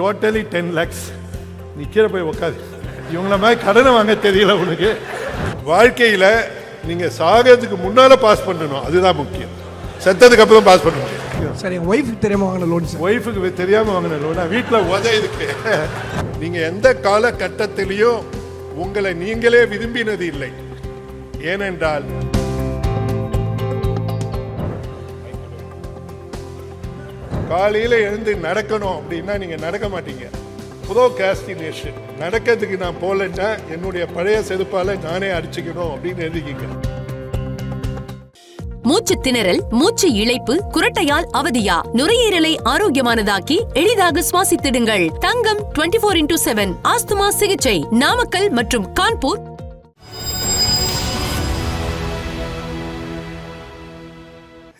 Totally ten lakhs நீ கீழே போய் உட்காது இவங்கள மாதிரி கடனை வாங்க தெரியல உனக்கு. வாழ்க்கையில் நீங்கள் சாகிறதுக்கு முன்னால் பாஸ் பண்ணணும். அதுதான் முக்கியம். செத்ததுக்கு அப்புறம் பாஸ் பண்ண முடியும் சார் என் ஒய்ஃபுக்கு தெரியாம வாங்கின லோன் சார். ஒய்ஃபுக்கு தெரியாமல் வாங்கின லோனா வீட்டில் உத இருக்கு. நீங்கள் எந்த காலகட்டத்திலையும் உங்களை நீங்களே விரும்பினது இல்லை. ஏனென்றால் காலையில் எழுந்து நடக்கணும் அப்படின்னா நீங்கள் நடக்க மாட்டீங்க. ப்ரோகாஸ்டினேஷன் நடக்கிறதுக்கு நான் போகலன்னா என்னுடைய பழைய செருப்பால நானே அடிச்சுக்கணும் அப்படின்னு எழுதிக்கிங்க. மூச்சு திணறல் மூச்சு இழைப்பு குரட்டையால் அவதியா? நுரையீரலை ஆரோக்கியமானதாக்கி எளிதாக சுவாசித்திடுங்கள். தங்கம் 24 ஃபோர் இன்டூ செவன் ஆஸ்துமா சிகிச்சை. நாமக்கல் மற்றும் கான்பூர்.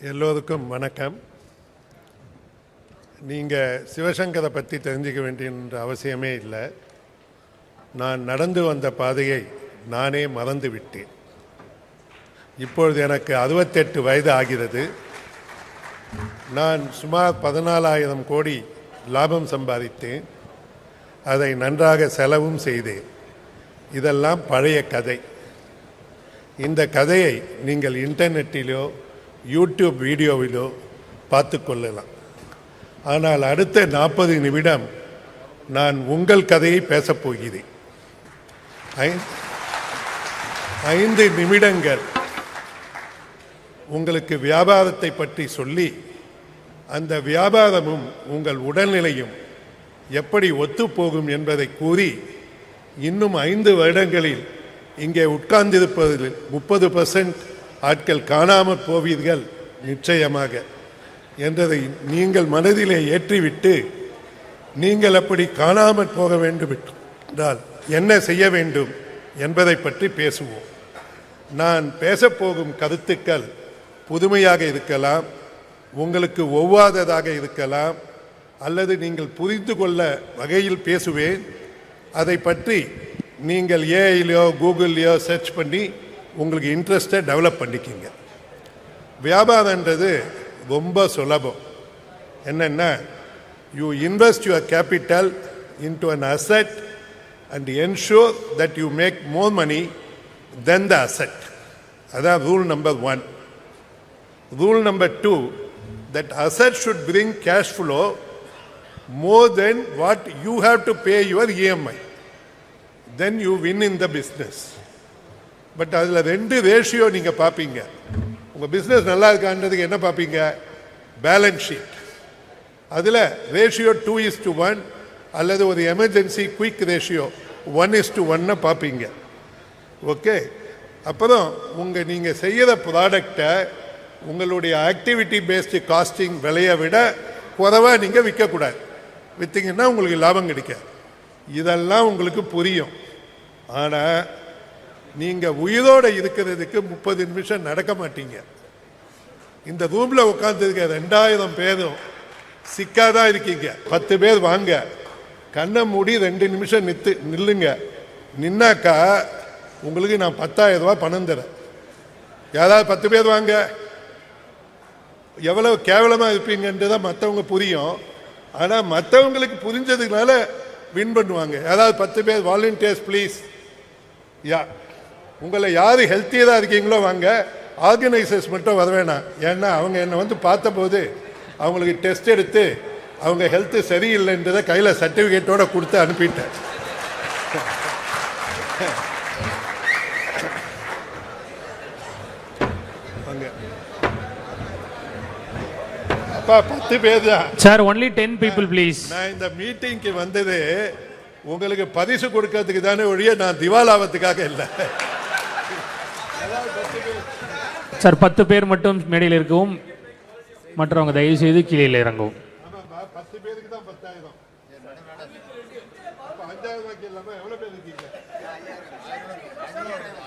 எல்லோருக்கும் வணக்கம். நீங்கள் சிவசங்கரை பற்றி தெரிஞ்சுக்க வேண்டிய அவசியமே இல்லை. நான் நடந்து வந்த பாதையை நானே மறந்து விட்டேன். இப்பொழுது எனக்கு அறுபத்தெட்டு வயது ஆகிறது. நான் சுமார் பதினாலாயிரம் கோடி லாபம் சம்பாதித்தேன். அதை நன்றாக செலவும் செய்தேன். இதெல்லாம் பழைய கதை. இந்த கதையை நீங்கள் இன்டர்நெட்டிலோ யூடியூப் வீடியோவிலோ பார்த்து கொள்ளலாம். ஆனால் அடுத்த நாற்பது நிமிடம் நான் உங்கள் கதையை பேசப் போகிறேன். ஐ- ஐந்து நிமிடங்கள் உங்களுக்கு வியாபாரத்தை பற்றி சொல்லி அந்த வியாபாரமும் உங்கள் உடல்நிலையும் எப்படி ஒத்துப்போகும் என்பதை கூறி இன்னும் ஐந்து வருடங்களில் இங்கே உட்கார்ந்திருப்பதில் முப்பது பர்சன்ட் ஆட்கள் காணாமல் போவீர்கள் நிச்சயமாக. என்றதை நீங்கள் மனதிலே ஏற்றிவிட்டு நீங்கள் அப்படி காணாமல் போக வேண்டும் என்றால் என்ன செய்ய வேண்டும் என்பதை பற்றி பேசுவோம். நான் பேசப்போகும் கருத்துக்கள் புதுமையாக இருக்கலாம் உங்களுக்கு ஒவ்வாததாக இருக்கலாம் அல்லது நீங்கள் புரிந்து கொள்ள வகையில் பேசுவேன். அதை பற்றி நீங்கள் ஏஐலையோ கூகுள்லையோ சர்ச் பண்ணி உங்களுக்கு இன்ட்ரெஸ்ட்டை டெவலப் பண்ணிக்கிங்க. வியாபாரன்றது ரொம்ப சுலபம். என்னென்னா you invest your capital into an asset and ensure that you make more money than the asset அதான் rule number one rule number two that asset should bring cash flow more than what you have to pay your EMI then you win in the business but அதில் ரெண்டு ratio நீங்கள் பார்ப்பீங்க உங்கள் business நல்லா இருக்கான்றதுக்கு என்ன பார்ப்பீங்க? பேலன்ஸ் ஷீட் அதில் ratio two is to one அல்லது ஒரு emergency quick ratio one is to ஒன்னை பார்ப்பீங்க. ஓகே அப்புறம் உங்கள் நீங்கள் செய்கிற ப்ராடக்டை உங்களுடைய ஆக்டிவிட்டி பேஸ்டு காஸ்டிங் விலையை விட குறைவாக நீங்கள் விற்கக்கூடாது. விற்றீங்கன்னா உங்களுக்கு லாபம் கிடைக்காது. இதெல்லாம் உங்களுக்கு புரியும். ஆனால் நீங்கள் உயிரோடு இருக்கிறதுக்கு முப்பது நிமிஷம் நடக்க மாட்டீங்க. இந்த ரூமில் உட்காந்துருக்க ரெண்டாயிரம் பேரும் சிக்காதான் இருக்கீங்க. பத்து பேர் வாங்க. கண்ணை மூடி ரெண்டு நிமிஷம் நித்து நில்லுங்க. நின்னாக்கா உங்களுக்கு நான் பத்தாயிரம் ரூபா பணம் தரேன். யாராவது பத்து பேர் வாங்க. எவ்வளோ கேவலமாக இருப்பீங்கன்றது தான் மற்றவங்க புரியும். ஆனால் மற்றவங்களுக்கு புரிஞ்சதுனால வின் பண்ணுவாங்க. யாராவது பத்து பேர் வாலண்டியர்ஸ் ப்ளீஸ் யா உங்களை யார் ஹெல்த்தியதாக இருக்கீங்களோ வாங்க ஆர்கனைசர்ஸ் மட்டும் வர வேணாம். ஏன்னா அவங்க என்னை வந்து பார்த்தபோது அவங்களுக்கு டெஸ்ட் எடுத்து அவங்க ஹெல்த்து சரியில்லைன்றதை கையில் சர்டிஃபிகேட்டோட கொடுத்து அனுப்பிட்டேன். அப்பா பத்து பேர் தான். Sir only ten people please நான் இந்த மீட்டிங்க்கு வந்தது உங்களுக்கு பரிசு கொடுக்கறதுக்கு தானே ஒழிய நான் திவாலாவத்துக்காக இல்லை. சார் பத்து பேர் மட்டும் மேடையில் இருக்கவும் மற்றவங்க தயவு செய்து கீழே இறங்கவும் சொல்லுங்க பத்து பேருக்கு தான் பத்தாயிரம் அப்ப அஞ்சாயிரம் ரூபாய்க்கு இல்லாம எவ்வளவு பேர் இருக்கீங்க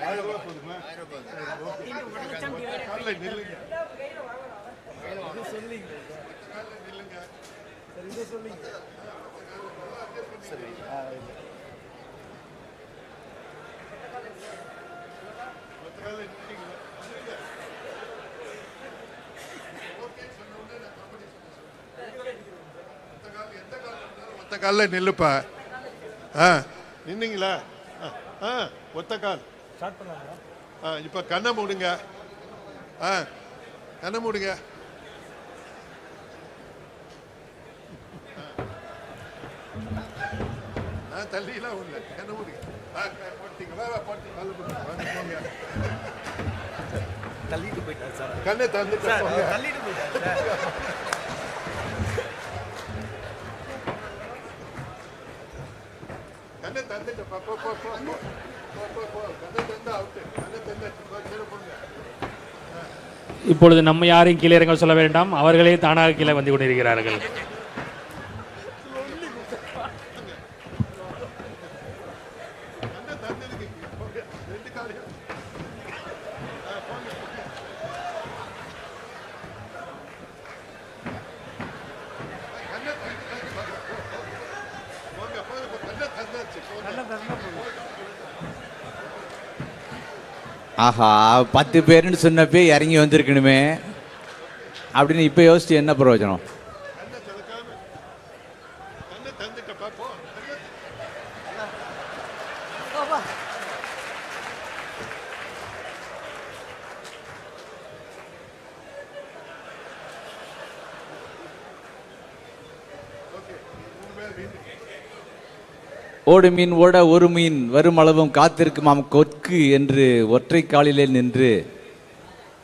ஆயிரம் ரூபாய் போதுமா சரி, okay. காலைல நில்லுங்க. ஒத்த காலில் நில்லுப்பா. ஆ நின்னீங்களா? ஆ, ஒத்த கால். ஆ இப்போ கண்ணை மூடுங்க. ஆ கண்ணை மூடுங்க. ஆ தள்ளிலாம் ஒண்ணு கண்ணை மூடுங்க ஆ போட்டீங்க வா போட்டீங்க. வாங்க, போங்க. தள்ளிட்டு போயிட்டார் சார். கண்ணை தள்ளிட்டு போயிட்டார் சார். கந்துட்டு போ போ போ போ இப்பொழுது நம்ம யாரையும் கீழே இறங்க சொல்ல வேண்டாம். அவர்களே தானாக கீழே வந்து கொண்டிருக்கிறார்கள். ஆஹா பத்து பேருன்னு சொன்னப்பே இறங்கி வந்திருக்கணுமே. அப்படின்னு இப்போ யோசிச்சு என்ன பிரயோஜனம் கண்ணை திறக்காம கண்ணை தந்துட்டப்பா போ கண்ணை ஓகே மூணு பேர் வீட்டு ஓடு மீன் ஓட ஒரு மீன் வரும் அளவும் காத்திருக்குமாம் கொற்கு என்று ஒற்றை காலிலே நின்று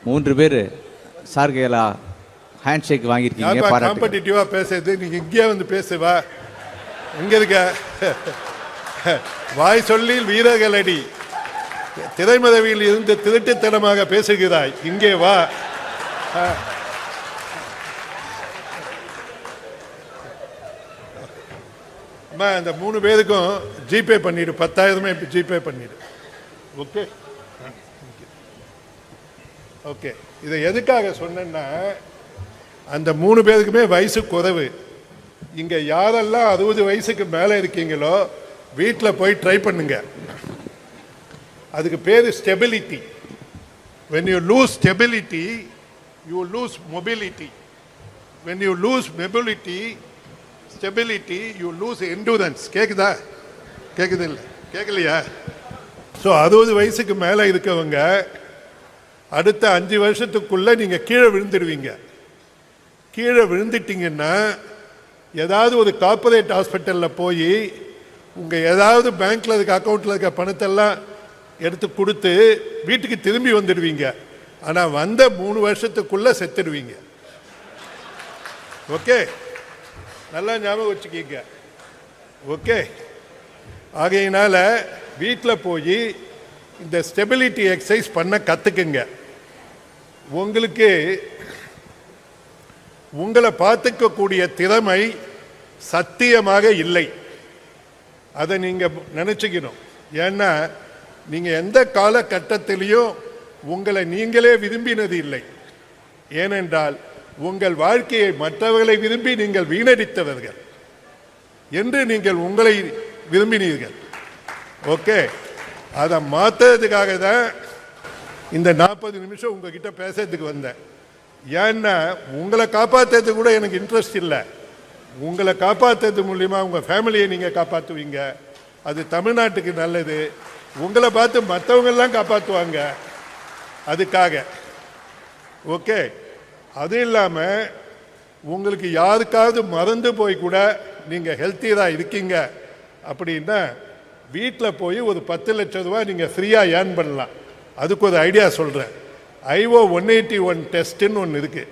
மூன்று பேர் சார்கேலா ஹேண்ட் ஷேக் வாங்கியிருக்கீங்க யாப்பா பாராட்டு காம்படிட்டிவா பேசுறது? நீங்க இங்கேயே வந்து பேசுவா எங்க இருக்க? வாய் சொல்லி வீரர்களடி. திரைமதவியில் இருந்து திருட்டுத்தனமாக பேசுகிறாய். இங்கே வா. அம்மா இந்த மூணு பேருக்கும் ஜிபே பண்ணிடு. பத்தாயிரமே ஜிபே பண்ணிடு. ஓகே. ஓகே. இதை எதுக்காக சொன்னேன்னா அந்த மூணு பேருக்குமே வயசு குறைவு. இங்க யாரெல்லாம் அறுபது வயசுக்கு மேலே இருக்கீங்களோ வீட்டில் போய் ட்ரை பண்ணுங்க. அதுக்கு பேர் stability when you lose stability you lose mobility. When you lose mobility stability you lose endurance கேட்குதா கேட்குது இல்லை கேட்கலையா ஸோ அறுபது வயசுக்கு மேலே இருக்கவங்க அடுத்த அஞ்சு வருஷத்துக்குள்ளே நீங்கள் கீழே விழுந்துடுவீங்க. கீழே விழுந்துட்டீங்கன்னா ஏதாவது ஒரு கார்ப்பரேட் ஹாஸ்பிட்டலில் போய் உங்கள் ஏதாவது பேங்க்கில் இருக்க அக்கௌண்ட்டில் இருக்க பணத்தெல்லாம் எடுத்து கொடுத்து வீட்டுக்கு திரும்பி வந்துடுவீங்க. ஆனால் வந்த மூணு வருஷத்துக்குள்ளே செத்துடுவீங்க. ஓகே நல்லா ஞாபகம் வச்சுக்கிங்க. ஓகே. ஆகையினால் வீட்டில் போய் இந்த ஸ்டெபிலிட்டி எக்ஸசைஸ் பண்ண கற்றுக்குங்க உங்களுக்கு உங்களை பார்த்துக்கக்கூடிய திறமை சத்தியமாக இல்லை. அதை நீங்கள் நினச்சிக்கணும். ஏன்னா நீங்கள் எந்த காலகட்டத்திலையும் உங்களை நீங்களே விரும்பினது இல்லை. ஏனென்றால் உங்கள் வாழ்க்கையை மற்றவர்களை விரும்பி நீங்கள் வீணடித்தவர்கள் என்று நீங்கள் உங்களை விரும்பினீர்கள். ஓகே. அதை மாற்றுறதுக்காக தான் இந்த நாற்பது நிமிஷம் உங்ககிட்ட பேசுறதுக்கு வந்தேன். ஏன்னா உங்களை காப்பாற்றுறது கூட எனக்கு இன்ட்ரெஸ்ட் இல்லை. உங்களை காப்பாற்றுறது மூலிமா உங்கள் ஃபேமிலியை நீங்கள் காப்பாற்றுவீங்க அது தமிழ்நாட்டுக்கு நல்லது. உங்களை பார்த்து மற்றவங்கெல்லாம் காப்பாற்றுவாங்க அதுக்காக. ஓகே. அது இல்லாமல் உங்களுக்கு யாருக்காவது மறந்து போய் கூட நீங்கள் ஹெல்த்தியாக இருக்கீங்க அப்படின்னா வீட்டில் போய் ஒரு பத்து லட்சம் ரூபா நீங்கள் ஃப்ரீயாக ஏர்ன் பண்ணலாம். அதுக்கு ஒரு ஐடியா சொல்கிறேன் ஐஓ ஒன் எயிட்டி ஒன் டெஸ்ட்டுன்னு ஒன்று இருக்குது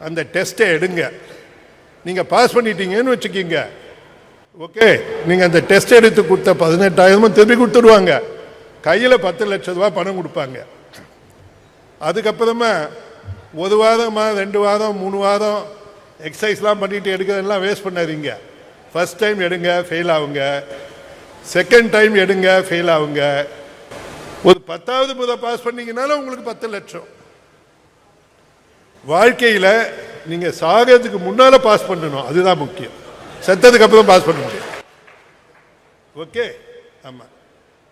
அந்த டெஸ்ட்டை எடுங்க. நீங்கள் பாஸ் பண்ணிட்டீங்கன்னு வச்சுக்கிங்க. ஓகே நீங்கள் அந்த டெஸ்ட் எடுத்து கொடுத்த பதினெட்டாயிரமும் திருப்பி கொடுத்துருவாங்க. கையில் பத்து லட்ச ரூபா பணம் கொடுப்பாங்க. அதுக்கப்புறமா ஒரு வாரமா ரெண்டு வாரம் மூணு வாரம் எக்ஸசைஸ்லாம் பண்ணிட்டு எடுக்கிறதெல்லாம் வேஸ்ட் பண்ணாதீங்க. ஃபஸ்ட் டைம் எடுங்க ஃபெயில் ஆகுங்க. செகண்ட் டைம் எடுங்க ஃபெயில் ஆகுங்க. ஒரு பத்தாவது முறை பாஸ் பண்ணீங்கனாலும் உங்களுக்கு பத்து லட்சம். வாழ்க்கையில் நீங்கள் சாகிறதுக்கு முன்னால் பாஸ் பண்ணணும். அதுதான் முக்கியம். செத்ததுக்கு அப்புறம் பாஸ் பண்ண முடியும் ஓகே ஆமாம்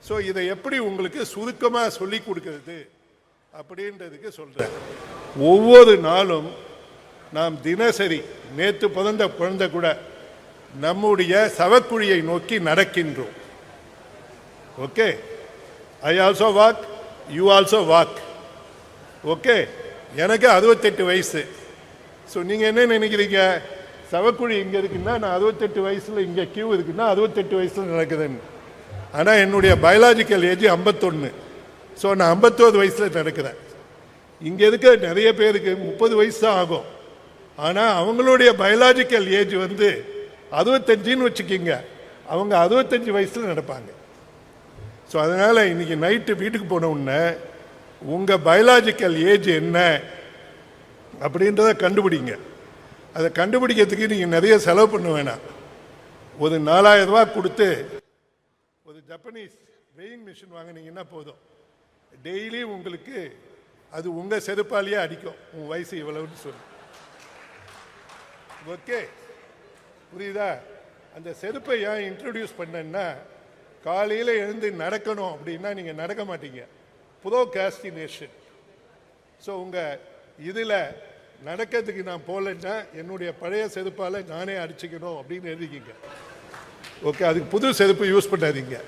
ஸோ இதை எப்படி உங்களுக்கு சுருக்கமாக சொல்லி கொடுக்கறது? அப்படின்றதுக்கு சொல்கிறேன் ஒவ்வொரு நாளும் நாம் தினசரி நேற்று பிறந்த குழந்தை கூட நம்முடைய சவக்குழியை நோக்கி நடக்கின்றோம். Okay? I also walk you also walk okay? எனக்கு அறுபத்தெட்டு வயசு. ஸோ நீங்கள் என்ன நினைக்கிறீங்க? சவக்குழி இங்கே இருக்குன்னா நான் அறுபத்தெட்டு வயசில் இங்கே கியூ இருக்குன்னா அறுபத்தெட்டு வயசில் நடக்குதுன்னு. ஆனால் என்னுடைய பயாலாஜிக்கல் ஏஜ் ஐம்பத்தொன்று ஸோ நான் ஐம்பத்தோரு வயசில் நடக்கிறேன். இங்கே இருக்க நிறைய பேருக்கு முப்பது வயசு தான் ஆகும். ஆனால் அவங்களுடைய பயாலாஜிக்கல் ஏஜ் வந்து அறுபத்தஞ்சின்னு வச்சுக்கிங்க. அவங்க அறுபத்தஞ்சு வயசில் நடப்பாங்க. ஸோ அதனால் இன்றைக்கி நைட்டு வீட்டுக்கு போன உடனே உங்கள் பயாலாஜிக்கல் ஏஜ் என்ன அப்படின்றத கண்டுபிடிங்க. அதை கண்டுபிடிக்கிறதுக்கு நீங்கள் நிறைய செலவு பண்ண வேணாம். ஒரு நாலாயிரம் கொடுத்து ஒரு ஜப்பனீஸ் வெயிங் மிஷின் வாங்கினீங்கன்னா போதும். டெய்லி உங்களுக்கு அது உங்கள் செருப்பாலேயே அடிக்கும். உன் வயசு இவ்வளவுன்னு சொல்லி. ஓகே. புரியுதா? அந்த செருப்பை ஏன் இன்ட்ரடியூஸ் பண்ணேன்னா காலையில் எழுந்து நடக்கணும் அப்படின்னா நீங்கள் நடக்க மாட்டீங்க. ப்ரோகாஸ்டினேஷன் ஸோ உங்கள் இதில் நடக்கிறதுக்கு நான் போகலன்னா என்னுடைய பழைய செருப்பால் நானே அடிச்சுக்கணும் அப்படின்னு எழுதிக்கிங்க. ஓகே அதுக்கு புது செருப்பு யூஸ் பண்ணாதீங்க.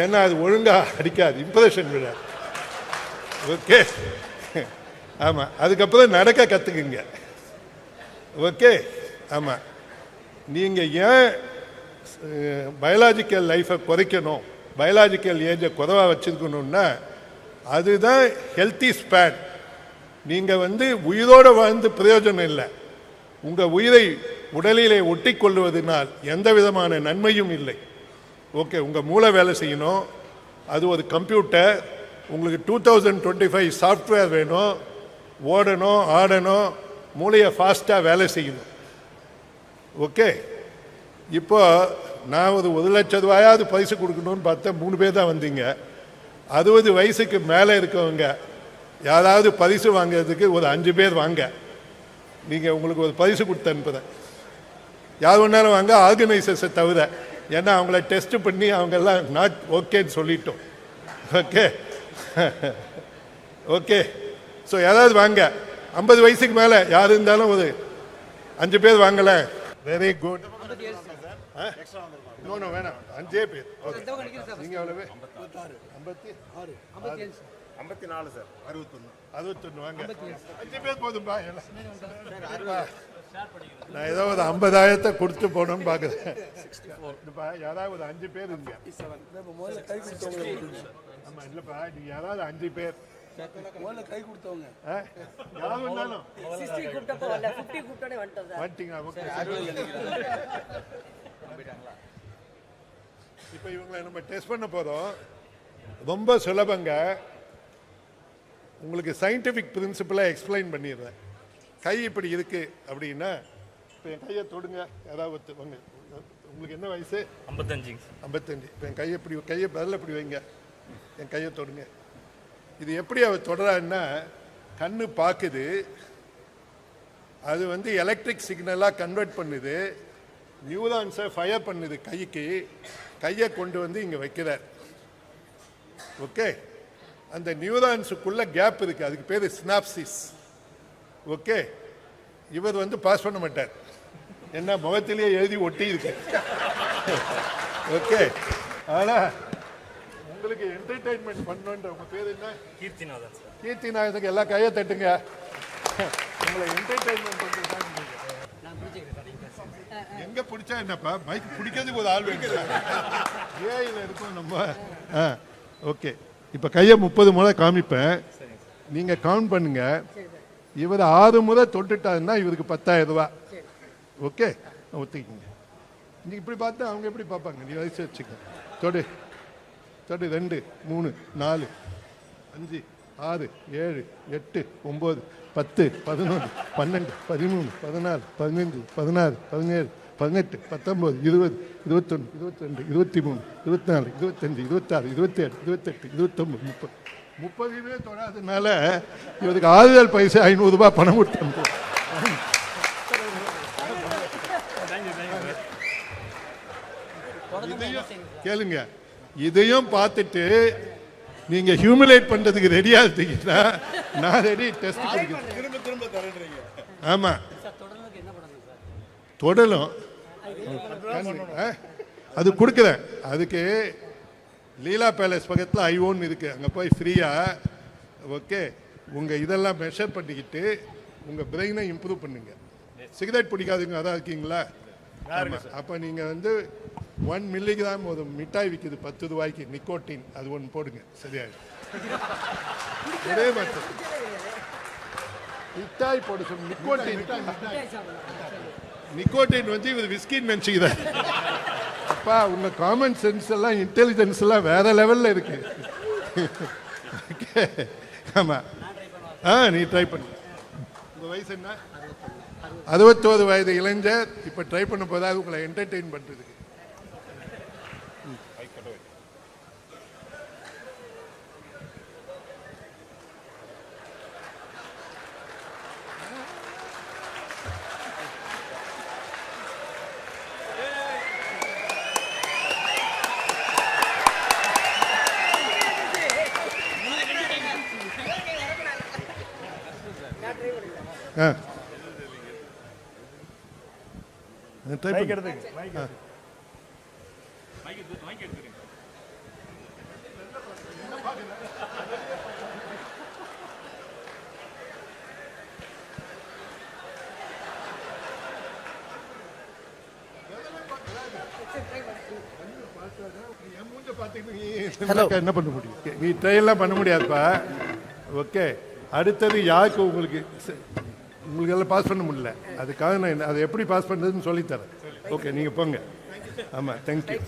ஏன்னா அது ஒழுங்காக அடிக்காது. இம்ப்ரெஷன் விட ஓகே. ஆமாம் அதுக்கப்புறம் நடக்க கற்றுக்குங்க ஓகே. ஆமாம் நீங்கள் ஏன் பயாலாஜிக்கல் லைஃப்பை குறைக்கணும்? பயாலாஜிக்கல் ஏஜை குறைவாக வச்சுருக்கணும்னா அதுதான் ஹெல்த்தி ஸ்பேன் நீங்கள் வந்து உயிரோடு வாழ்ந்து பிரயோஜனம் இல்லை. உங்கள் உயிரை உடலிலே ஒட்டி கொள்வதனால் எந்த விதமான நன்மையும் இல்லை. ஓகே உங்கள் மூளை வேலை செய்யணும். அது ஒரு கம்ப்யூட்டர். உங்களுக்கு two thousand twenty five software வேணும். ஓடணும் ஆடணும். மூளையை ஃபாஸ்ட்டாக வேலை செய்யணும். ஓகே? இப்போ நான் ஒரு ஒரு லட்ச ரூபாயாவது பரிசு கொடுக்கணும்னு பார்த்தா மூணு பேர் தான் வந்தீங்க. அறுபது வயசுக்கு மேலே இருக்கவங்க யாராவது பரிசு வாங்குறதுக்கு ஒரு அஞ்சு பேர் வாங்க. நீங்கள் உங்களுக்கு ஒரு பரிசு கொடுத்து அனுப்புகிறேன் யார் வேணாலும் வாங்க ஆர்கனைசர்ஸை தவிர. ஏன்னா அவங்கள டெஸ்ட் பண்ணி அவங்கெல்லாம் நாட் ஓகேன்னு சொல்லிட்டோம். ஓகே ஓகே ஸோ யாராவது வாங்க. ஐம்பது வயசுக்கு மேலே யார் இருந்தாலும் ஒரு அஞ்சு பேர் வாங்கல வெரி குட் வேணாம். அஞ்சே பேர். ஓகே நீங்கள் எவ்வளவு ஐம்பத்தி ஆறு. ஐம்பத்தி நாலு சார். அறுபத்தொன்று அறுபத்தொன்று வாங்க. அஞ்சு பேர் போதும்பா நான் ஏதோ ஒரு ஐம்பதாயிரத்தை கொடுத்து போகணும்னு பார்க்குறேன். இல்லைப்பா யாராவது ஒரு அஞ்சு பேர் இருங்க ஆமாம் இல்லைப்பா நீ யாராவது அஞ்சு பேர். கை கொடுத்தவங்க? யாராவது இருந்தாலும் வந்துட்டீங்களா? ஓகே. இப்போ இவங்களை நம்ம டெஸ்ட் பண்ண போகிறோம் ரொம்ப சுலபங்க. உங்களுக்கு சயின்டிஃபிக் பிரின்சிபலை எக்ஸ்பிளைன் பண்ணிடுறேன். கை இப்படி இருக்கு அப்படின்னா இப்போ என் கையை தொடுங்க யாராவது ஒருத்தர் வாங்க. உங்களுக்கு என்ன வயசு? ஐம்பத்தஞ்சுங்க ஐம்பத்தஞ்சு. இப்போ என் கையை இப்படி கையை பதில் இப்படி வைங்க. என் கையை தொடுங்க. இது எப்படி அவர் தொடரான்னா கண்ணு பார்க்குது அது வந்து எலக்ட்ரிக் சிக்னலாக கன்வெர்ட் பண்ணுது. நியூரான்ஸை ஃபயர் பண்ணுது கைக்கு. கையை கொண்டு வந்து இங்கே வைக்கிறார். ஓகே அந்த நியூரான்ஸுக்குள்ள கேப் இருக்குது அதுக்கு பேர் ஸ்னாப்சிஸ் ஓகே இவர் வந்து பாஸ் பண்ண மாட்டார். என்ன முகத்திலேயே எழுதி ஒட்டி இருக்கு ஓகே ஆனால் உங்களுக்கு என்டர்டைன்மெண்ட் பண்ணணுன்ற உங்க பேர் என்ன? கீர்த்திநாதன் சார். கீர்த்தி நாயத்துக்கு எல்லா கையை தட்டுங்க. உங்களை என்டர்டைன்மெண்ட் பண்ணுறது எங்க பிடிச்சா என்னப்பா? மைக் பிடிக்கிறதுக்கு ஒரு ஆள் வேணும். ஏஐல இருக்கும் நம்ம. ஆ ஓகே. இப்போ கையை முப்பது முறை காமிப்பேன். நீங்கள் கவுண்ட் பண்ணுங்க. இவர் ஆறு முறை தொட்டுட்டாருன்னா இவருக்கு பத்தாயிரம் ரூபா. ஓகே? ஒத்துக்கிங்க. நீங்கள் இப்படி பார்த்தா அவங்க எப்படி பார்ப்பாங்க? நீ வயசு வச்சுக்க. தொடு. தொடு. ரெண்டு மூணு நாலு அஞ்சு ஆறு ஏழு எட்டு ஒம்பது பத்து பதினொன்று பன்னெண்டு பதிமூணு பதினாலு பதினஞ்சு பதினாறு பதினேழு பதினெட்டு பத்தொம்பது இருபது இருபத்தொன்று இருபத்திரெண்டு இருபத்தி மூணு இருபத்தி நாலு இருபத்தஞ்சு இருபத்தாறு இருபத்தேழு இருபத்தெட்டு இருபத்தொம்பது முப்பது. முப்பதுமே தொடாதனால இவருக்கு ஆறுதல் பைசா ஐநூறுரூபா பணம் கொடுத்து இதையும் கேளுங்க. இதையும் பார்த்துட்டு நீங்க ஹியூமிலேட் பண்றதுக்கு ரெடியா இருந்தீங்கன்னா நான் ரெடி டெஸ்ட் கொடுக்கிறேன். திரும்ப திரும்ப தரன்றீங்க. ஆமா. தொடலும்? அது கொடுக்குறேன். அதுக்கு லீலா பேலஸ் பக்கத்தில் ஐ ஓன் இருக்கு. அங்கே போய் ஃப்ரீயாக ஓகே உங்கள் இதெல்லாம் மெஷர் பண்ணிக்கிட்டு உங்கள் பிரெயினை இம்ப்ரூவ் பண்ணுங்க. சிகரெட் பிடிக்காதுங்க அதான் இருக்கீங்களா? அப்போ நீங்கள் வந்து ஒன் மில்லிகிராம் ஒரு மிட்டாய் விற்கிது பத்து ரூபாய்க்கு நிக்கோட்டின் அது ஒன்று போடுங்க. சரியாயிடும். ஒரே மட்டும் மிட்டாய் போட சொல்லு. நிக்கோட்டின் நிக்கோட்டின் வந்து இவர் விஸ்கின்னு நினச்சிக்கிறார் அப்பா உங்க காமன் சென்ஸ் எல்லாம் இன்டெலிஜென்ஸ் எல்லாம் வேற லெவல்ல இருக்கு. Okay. ஆமா. ஆ நீ ட்ரை பண்ணு. உங்க வயசு என்ன? அறுபத்தோரு வயது இளைஞர் இப்ப ட்ரை பண்ண போதாவது உங்களை என்டர்டெயின் பண்றதுக்கு ஆ ட்ரை பண்ணு ஆ. என் மூஞ்ச பார்த்துக்கிட்டு நீ என்ன பண்ண முடியும்? நீ ட்ரை எல்லாம் பண்ண முடியாதுப்பா. ஓகே அடுத்தது யாருக்கு உங்களுக்கு உங்களுக்கு எல்லாம் பாஸ் பண்ண முடியல. அதுக்காக நான் என்ன- அதை எப்படி பாஸ் பண்ணுறதுன்னு சொல்லித்தரேன். ஓகே நீங்கள் போங்க. ஆமாம் தேங்க்யூ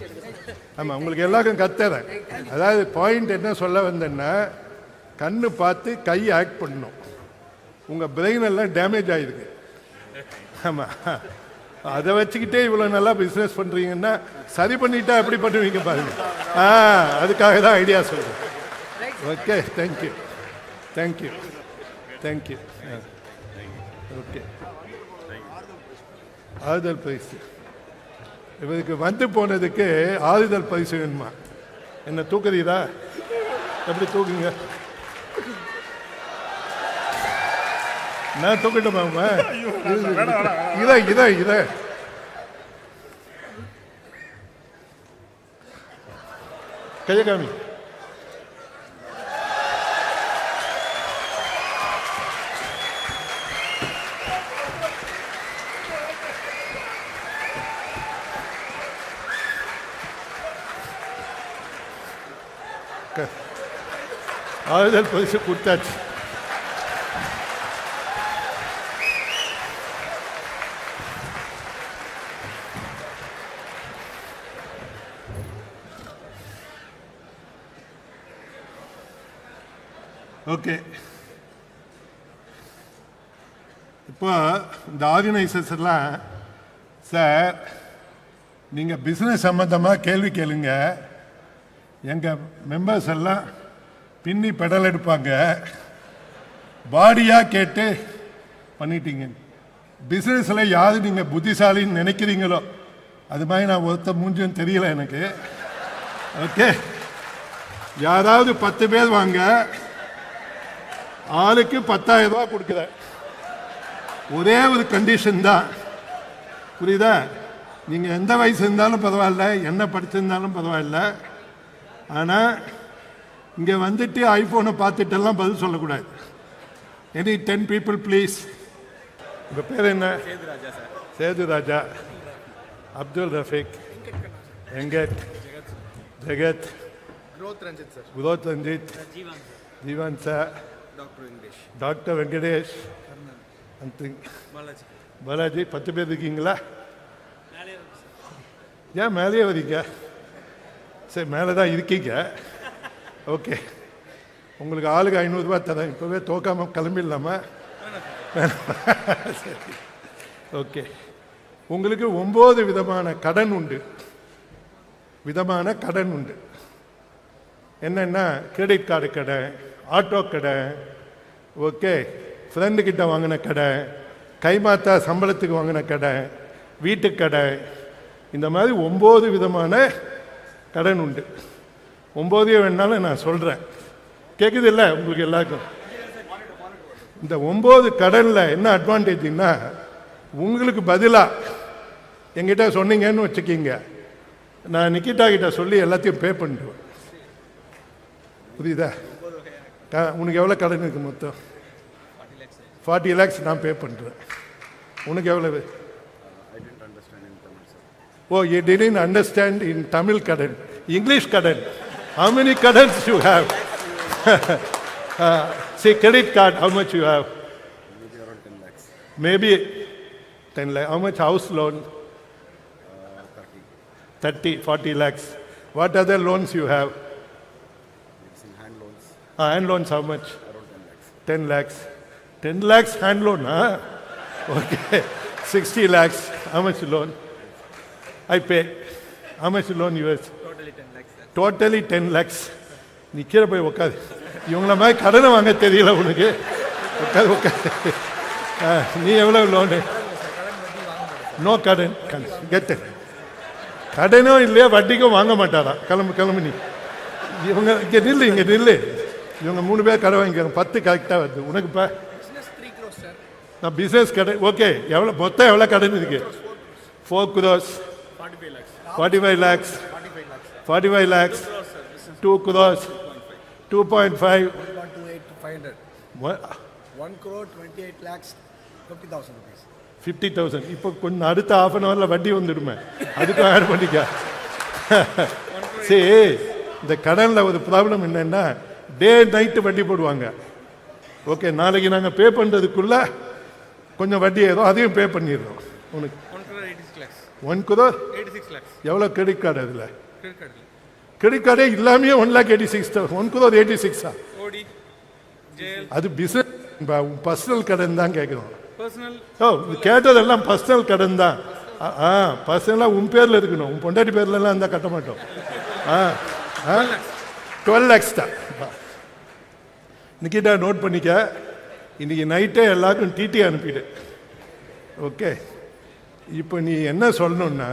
ஆமாம் உங்களுக்கு எல்லாருக்கும் கத்துறேன். அதாவது பாயிண்ட் என்ன சொல்ல வந்தேன்னா கண்ணு பார்த்து கை ஆக்ட் பண்ணணும். உங்கள் பிரெயின் எல்லாம் டேமேஜ் ஆகிருக்கு ஆமாம் அதை வச்சுக்கிட்டே இவ்வளோ நல்லா பிஸ்னஸ் பண்ணுறீங்கன்னா சரி பண்ணிட்டா எப்படி பண்ணுவீங்க பாருங்க. ஆ அதுக்காக தான் ஐடியா சொல்கிறேன் okay thank you thank you thank you okay ஆறுதல் பரிசு. இவருக்கு வந்து போனதுக்கு ஆறுதல் பரிசு வேணுமா? என்ன தூக்குறீரா? எப்படி தூக்குங்க நான் தூக்கட்டுமா? இதை இதை இதை கைய ஆறுதல் பரிசு கொடுத்தாச்சு. ஓகே. இப்போ இந்த ஆர்கனைசர்ஸ்லாம் சார் நீங்கள் பிஸ்னஸ் சம்மந்தமாக கேள்வி கேளுங்க. எங்கள் மெம்பர்ஸ் எல்லாம் பின்னி பெடல் எடுப்பாங்க. பாடியாக கேட்டு பண்ணிட்டீங்க. பிஸ்னஸில் யாரு நீங்கள் புத்திசாலின்னு நினைக்கிறீங்களோ? அது மாதிரி நான் ஒருத்த மூஞ்சுன்னு தெரியல எனக்கு. ஓகே. யாராவது பத்து பேர் வாங்க. ஆளுக்கு பத்தாயிரம் ரூபா கொடுக்குறேன். ஒரே ஒரு கண்டிஷன் தான். புரியுதா? நீங்கள் எந்த வயசு இருந்தாலும் பரவாயில்ல என்ன படிச்சிருந்தாலும் பரவாயில்ல. ஆனால் இங்கே வந்துட்டு ஐஃபோனை பார்த்துட்டெல்லாம் பதில் சொல்லக்கூடாது. எனி டென் பீப்புள் ப்ளீஸ் உங்கள் பேர் என்ன? சேது ராஜா அப்துல் ரஃபீக். வெங்கட். ஜெகத். குரோத் ரஞ்சித் ஜீவன் சார். டாக்டர் வெங்கடேஷ். பாலாஜி. பத்து பேர் இருக்கீங்களா? ஏன் மேலேயே வரீங்க சரி மேலே தான் இருக்கீங்க. ஓகே. உங்களுக்கு ஆளுக்கு ஐநூறுரூவா தரேன். இப்போவே தோக்காமல் கிளம்பிடலாமா? சரி ஓகே. உங்களுக்கு ஒம்பது விதமான கடன் உண்டு. விதமான கடன் உண்டு. என்னென்னா கிரெடிட் கார்டு கடை ஆட்டோ கடை ஓகே ஃப்ரெண்டு கிட்ட வாங்கின கடை கைமாத்தா சம்பளத்துக்கு வாங்கின கடை வீட்டு கடை இந்த மாதிரி ஒம்பது விதமான கடன் உண்டு. ஒம்போதையோ வேணாலும் நான் சொல்கிறேன் கேட்குது இல்லை உங்களுக்கு எல்லாருக்கும்? இந்த ஒம்பது கடனில் என்ன அட்வான்டேஜ்னா உங்களுக்கு பதிலாக எங்கிட்ட சொன்னீங்கன்னு வச்சுக்கிங்க. நான் நிக்கிட்டா கிட்ட சொல்லி எல்லாத்தையும் பே பண்ணிடுவேன். புரியுதா? உனக்கு எவ்வளோ கடன் இருக்குது மொத்தம்? ஃபார்ட்டி லேக்ஸ் நான் பே பண்ணுறேன் உனக்கு எவ்வளவு? ஓ I didn't understand in Tamil கடன். இங்கிலீஷ் கடன். How many currents you have? uh, credit card, how much you have? Maybe around 10 lakhs. Maybe 10 lakhs. How much house loan? Uh, 30. 30, 40 lakhs. What other loans you have? hand loans. Uh, hand loans, how much? Around 10 lakhs. 10 lakhs. 10 lakhs hand loan, huh? Okay. 60 lakhs. How much loan? I pay. How much loan you have? 10 lakhs, sir. Totally 10 lakhs. நீ கீழே போய் உட்காது இவங்கள மாதிரி கடனை வாங்க தெரியல உனக்கு. உட்காது உட்காது ஆ, நீ எவ்வளோ லோனு நோ கடன். கெட்டு கடனும் இல்லையா வட்டிக்கும் வாங்க மாட்டாராம் கிளம்பு கிளம்பு நீ. இவங்க இங்கே நில்லு இங்கே நில்லு. இவங்க மூணு பேர் கடை வாங்கிக்கிறாங்க. பத்து கரெக்டாக வருது. உனக்குப்பா Business 3 crores, sir. நான் பிஸ்னஸ் கடன் ஓகே எவ்வளோ மொத்தம் எவ்வளோ கடன் இருக்கு? Four crores 45 lakhs. Forty five lakhs 45 lakhs, sir. Forty five lakhs two crores two point five 1.28 to 500. 1 crore 28 lakhs 50,000 rupees. Fifty thousand இப்போ கொஞ்சம் அடுத்த ஆஃப் அன் ஹவரில் வட்டி வந்துடுமே அதுக்கும் ஆட் பண்ணிக்க சரி இந்த கடனில் ஒரு ப்ராப்ளம் என்னன்னா டே நைட்டு வட்டி போடுவாங்க ஓகே நாளைக்கு நாங்கள் பே பண்ணுறதுக்குள்ள கொஞ்சம் வட்டி ஏதோ அதையும் பே பண்ணிடுறோம் உனக்கு 1 crore 86 lakhs. One crore 86 lakhs. எவ்வளோ கிரெடிட் கார்டு அதில். கிரெடிட் கார்டே இல்லாமையே one lakh eighty six one crore eighty சிக்ஸா அது பிஸ்னஸ் பர்சனல் கடன் தான் கேட்குறோம் ஓ கேட்டதெல்லாம் பர்சனல் கடன் தான். ஆ, பர்சனலாக உன் பேரில் இருக்கணும். உன் பொண்டாட்டி பேர்லலாம் இருந்தால் கட்ட மாட்டோம். ஆ ஆ. டுவெல் லேக்ஸ் தான். நிக்கிட்டா நோட் பண்ணிக்க. இன்னைக்கு நைட்டே எல்லாருக்கும் டிடி அனுப்பிடு. ஓகே இப்போ நீ என்ன சொல்லணும்னா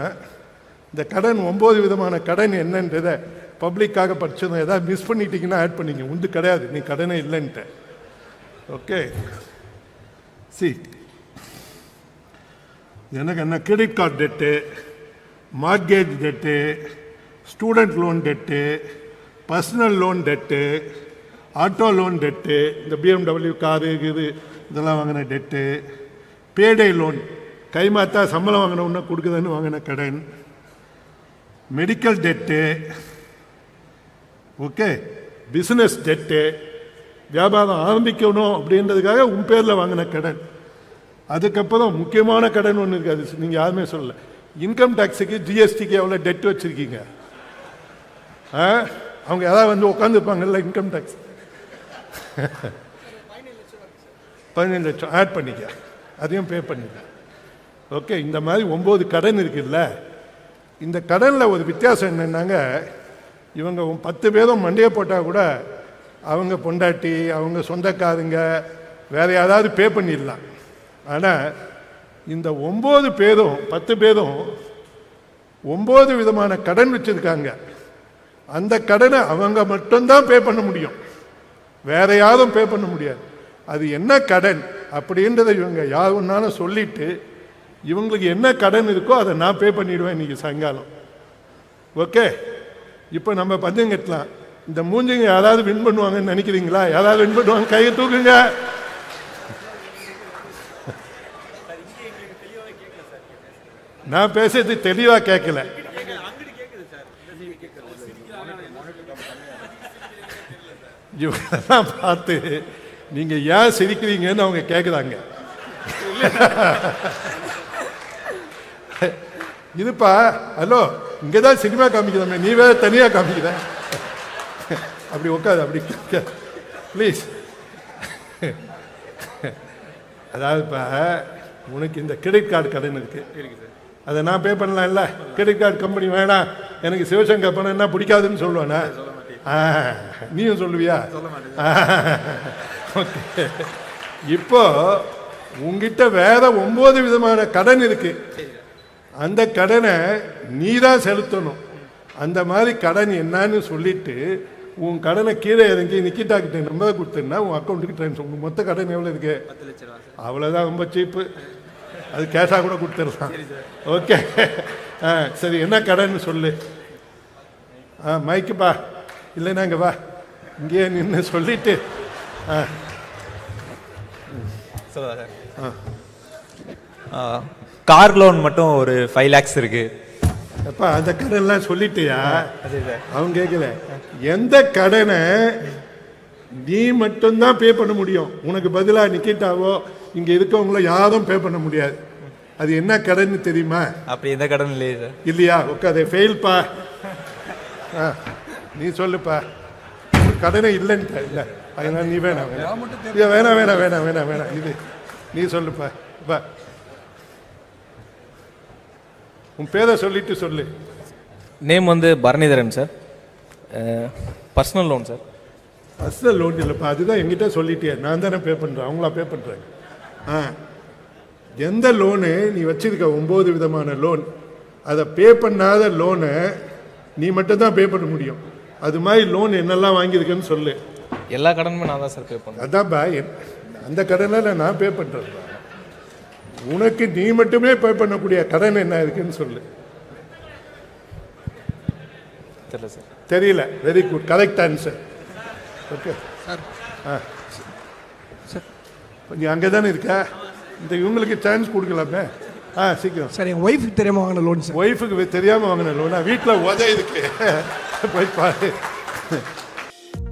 இந்த கடன் ஒம்பது விதமான கடன் என்னன்றதை பப்ளிக்காக படிச்சதும் எதாவது மிஸ் பண்ணிட்டீங்கன்னா ஆட் பண்ணிங்க. உண்டு கிடையாது. நீ கடனே இல்லைன்ட்ட. ஓகே சி எனக்கு என்ன? Credit card debt mortgage debt student loan debt personal loan debt auto loan debt இந்த பிஎம்டபிள்யூ காரு இது இதெல்லாம் வாங்கின டெட்டு பேடே லோன் கைமாத்தா சம்பளம் வாங்கின உடனே கொடுக்குதுன்னு வாங்கின கடன். Medical debt okay business debt வியாபாரம் ஆரம்பிக்கணும் அப்படின்றதுக்காக உன் பேரில் வாங்கின கடன். அதுக்கப்புறம் முக்கியமான கடன் ஒன்று இருக்காது நீங்கள் யாருமே சொல்லல. இன்கம் டேக்ஸுக்கு ஜிஎஸ்டிக்கு எவ்வளோ டெட் வச்சுருக்கீங்க? ஆ? அவங்க யாராவது வந்து உட்காந்துருப்பாங்கல்ல இன்கம் டேக்ஸ் பதினேழு லட்சம். ஆட் பண்ணிக்க. அதையும் பே பண்ணிக்க. ஓகே இந்த மாதிரி ஒம்பது கடன் இருக்குல்ல இந்த கடனில் ஒரு வித்தியாசம் என்னென்னாங்க இவங்க பத்து பேரும் மண்டையை போட்டால் கூட அவங்க பொண்டாட்டி அவங்க சொந்தக்காரங்க வேற யாராவது பே பண்ணிடலாம். ஆனால் இந்த ஒம்பது பேரும் பத்து பேரும் ஒம்பது விதமான கடன் வச்சுருக்காங்க. அந்த கடனை அவங்க மட்டும்தான் பே பண்ண முடியும். வேற யாரும் பே பண்ண முடியாது. அது என்ன கடன்? அப்படின்றத இவங்க யார் ஒன்றாலும் சொல்லிட்டு இவங்களுக்கு என்ன கடன் இருக்கோ அதை நான் பே பண்ணிடுவேன் இன்னைக்கு சாயங்காலம். ஓகே இப்போ நம்ம பந்தயம் கட்டலாம். இந்த மூஞ்சிங்க யாராவது வின் பண்ணுவாங்கன்னு நினைக்கிறீங்களா? யாராவது வின் பண்ணுவாங்க? கையை தூக்குங்க. நான் பேசுறது தெளிவா கேட்கல இவங்கெல்லாம் பார்த்து நீங்க ஏன் சிரிக்கிறீங்கன்னு அவங்க கேட்குறாங்க இதுப்பா ஹலோ இங்கே தான் சினிமா காமிக்கிறோமே நீ வேற தனியாக காமிக்கிற. அப்படி உட்காது அப்படி ப்ளீஸ் அதாவதுப்பா உனக்கு இந்த கிரெடிட் கார்டு கடன் இருக்கு. அதை நான் பே பண்ணலாம்ல? கிரெடிட் கார்டு கம்பெனி வேணாம். எனக்கு சிவசங்கர் பணம் என்ன பிடிக்காதுன்னு சொல்லுவேனா? ஆ, நீயும் சொல்லுவியா? ஓகே. இப்போ உங்ககிட்ட வேற ஒன்பது விதமான கடன் இருக்கு. அந்த கடனை நீ தான் செலுத்தணும். அந்த மாதிரி கடன் என்னன்னு சொல்லிட்டு உன் கடனை கீழே இறங்கி நிக்கிட்டா கிட்ட நம்பர் கொடுத்தேன்னா உன் அக்கௌண்ட்டுக்கு ட்ரான்ஸ்ஃபர் உன் மொத்த கடன் எவ்வளோ இருக்கு? அவ்வளோதான் ரொம்ப சீப்பு அது கேஷாக கூட கொடுத்துடலாம். ஓகே ஆ சரி என்ன கடைன்னு சொல்லு. ஆ மைக்குப்பா இல்லைன்னா இங்கே வா. இங்கேயே நின்று சொல்லிட்டு. ஆ. சார். கார் லோன் மட்டும் ஒரு ஃபைவ் லேக்ஸ் இருக்கு. அப்பா அந்த கடன்லாம் சொல்லிட்டியா? அவன் கேட்கல எந்த கடனை நீ மட்டும்தான் பே பண்ண முடியும். உனக்கு பதிலாக நிக்கிட்டாவோ இங்கே இருக்கவங்கள யாரும் பே பண்ண முடியாது. அது என்ன கடன் தெரியுமா? அப்படி எந்த கடன் இல்லையே சார். இல்லையா? உட்காத ஃபெயில்ப்பா ஆ நீ சொல்லுப்பா. கடனே இல்லைன்ட்ட இல்லை. அதனால நீ வேணாம் வேணாம். வேணாம் வேணாம் வேணாம் வேணாம் வேணாம். இது நீ சொல்லுப்பா. பா உன் பேரை சொல்லிட்டு சொல்லு. நேம் வந்து Bharanidharan sir personal loan sir personal loan இல்லைப்பா அதுதான் என்கிட்ட சொல்லிட்டியே. நான் தானே பே பண்ணுறேன் அவங்களா பே பண்ணுறாங்க ஆ. எந்த லோனு நீ வச்சிருக்க ஒம்பது விதமான லோன் அதை பே பண்ணாத லோனை நீ மட்டும்தான் பே பண்ண முடியும். அது மாதிரி லோன் என்னெல்லாம் வாங்கியிருக்கேன்னு சொல்லு. எல்லா கடனுமே நான் தான் சார் பே பண்ணேன் அதான்ப்பா அந்த கடனில் நான் பே பண்ணுறேன் உனக்கு நீ மட்டுமே பே பண்ணக்கூடிய கடன் என்ன இருக்குன்னு சொல்லு. தெரியல சார். தெரியல. Very good correct answer okay ஆ. நீ அங்கே தானே இருக்க? இந்த இவங்களுக்கு சான்ஸ் கொடுக்கலாமே. ஆ சீக்கிரம். சார் என் ஒய்ஃபுக்கு தெரியாம வாங்கின லோன் சார் ஒய்ஃபுக்கு தெரியாமல் வாங்கின லோனா வீட்டில் உத இருக்கு போய் பாரு.